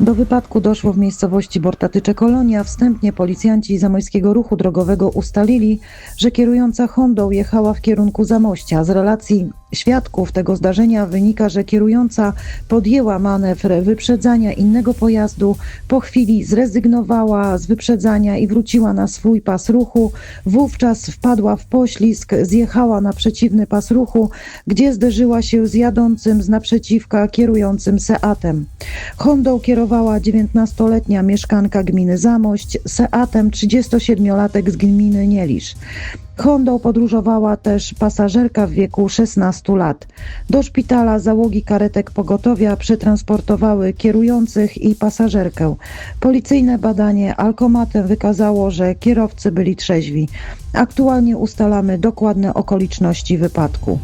Do wypadku doszło w miejscowości Bortatycze Kolonia. Wstępnie policjanci Zamojskiego Ruchu Drogowego ustalili, że kierująca Hondą jechała w kierunku Zamościa. Z relacji świadków tego zdarzenia wynika, że kierująca podjęła manewr wyprzedzania innego pojazdu. Po chwili zrezygnowała z wyprzedzania i wróciła na swój pas ruchu. Wówczas wpadła w poślizg, zjechała na przeciwny pas ruchu, gdzie zderzyła się z jadącym z naprzeciwka kierującym Seatem. Hondą kierowała 19-letnia mieszkanka gminy Zamość, Seatem 37-latek z gminy Nielisz. Hondą podróżowała też pasażerka w wieku 16 lat. Do szpitala załogi karetek pogotowia przetransportowały kierujących i pasażerkę. Policyjne badanie alkomatem wykazało, że kierowcy byli trzeźwi. Aktualnie ustalamy dokładne okoliczności wypadku.